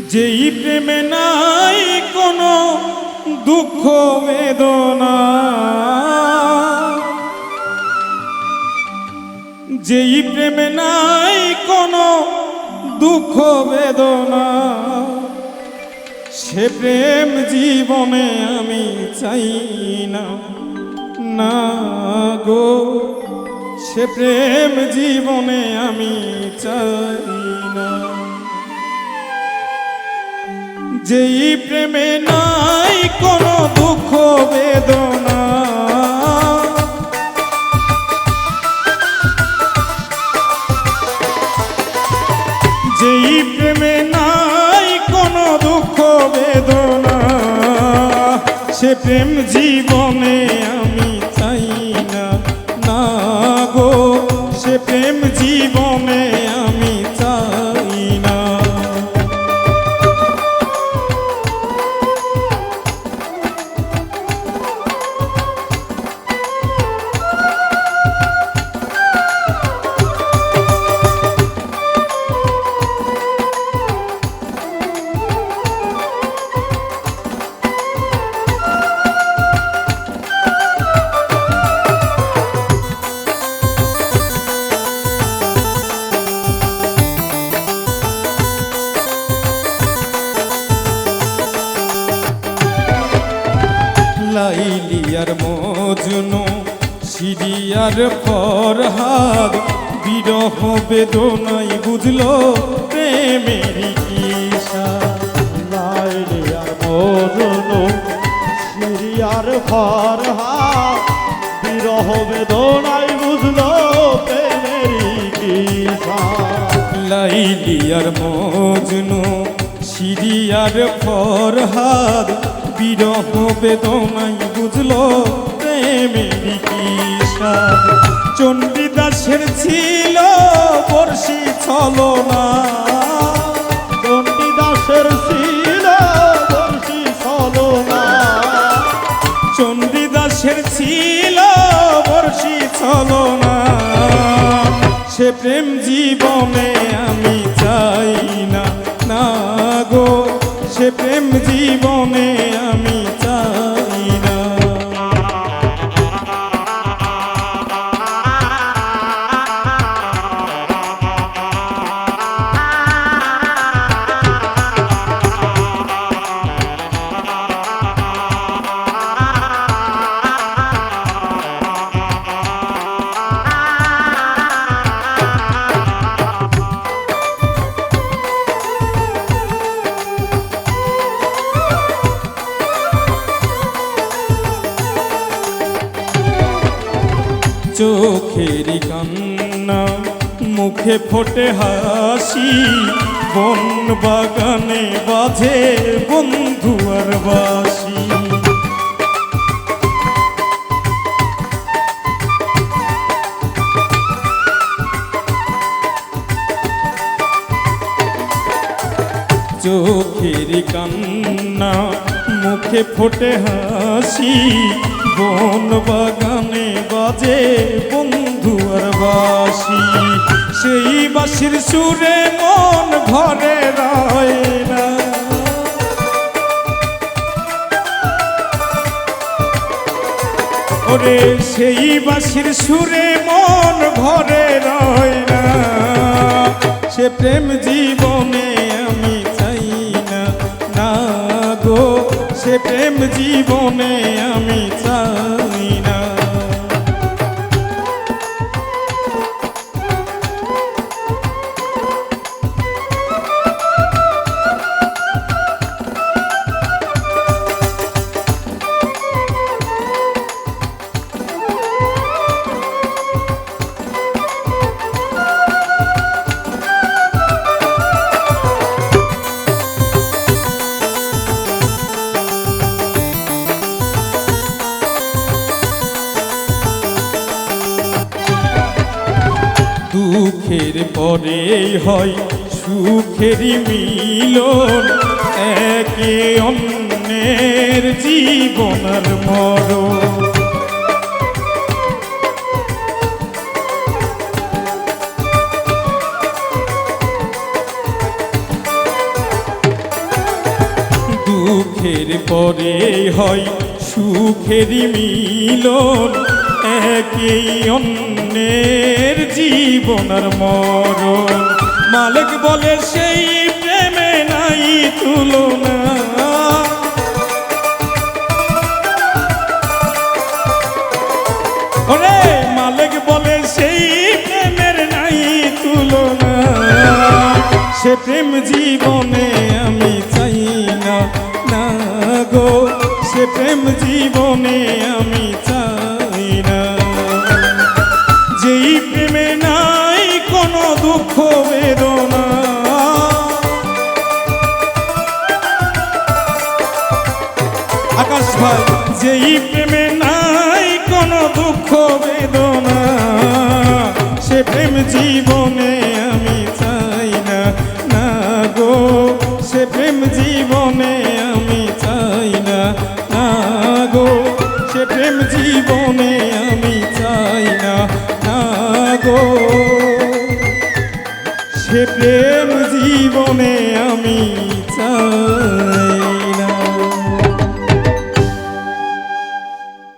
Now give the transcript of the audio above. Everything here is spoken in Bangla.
যেই প্রেমে নাই কোনো দুঃখ, বেদনা। যেই প্রেমে নাই কোনো দুঃখ, বেদনা। সে প্রেম জীবনে আমি চাই না না গো। সে প্রেম জীবনে আমি চাই না। যেই প্রেমে নাই কোনো দুঃখ, বেদনা। যেই প্রেমে নাই কোনো দুঃখ, বেদনা। সে প্রেম জীবনে আমি লাইলিয়ার মজনু, সিরিয়ার ফরহাদ, বিরহ বেদনাই বুঝলো প্রেমের কিসা লাইলে আর মরনো সিরিয়ার ফরহা বিরহ বেদনাই বুঝল প্রেমেরই কিসা লাইলিয়ার মজনু, সিরিয়ার ফরহাদ বিরহ বেদনাই বুঝলো প্রেমের কিসা চণ্ডীদাসের ছিল বর্ষি ছলনা। চণ্ডীদাসের ছিল বর্ষি ছলনা। চণ্ডীদাসের ছিল বর্ষি ছলনা। সে প্রেম জীবনে আমি চাই না না গো। সে প্রেম জীবনে চোখের কান্না, মুখে ফোটে হাসি, বন বাগানে বাজে বন্ধু আর বাসি চোখের কান্না, মুখে ফোটে হাসি, বন বাগানে বাজে বন্ধু আর বাসি। সেই বাসির সুরে মন ঘরে রয় না। ওরে সেই বাসির সুরে মন ঘরে রয় না। সে প্রেম জীবনে আমি চাই না। না গো, সে প্রেম জীবনে আমি চাই না দুঃখের পরে হয় সুখেরই মিলন। একে অন্যের জীবনের মরণ। দুঃখের পরে হয় সুখেরই মিলন। একে অন্যের জীবন মরণ। মালিক বলে সেই প্রেমে নাই তুলনা। মালিক বলে সেই নাই তুলনা। সে প্রেম জীবনে আমি চাই না না গো। সে প্রেম জীবনে আমি চাই আকাশ ভাই যেই প্রেমে নাই কোনো দুঃখ, বেদনা। সে প্রেম জীবনে আমি চাই না না গো। সে প্রেম জীবনে আমি চাই না না গো। সে প্রেম জীবনে আমি চাই না না গো। সে প্রেম জীবনে আমি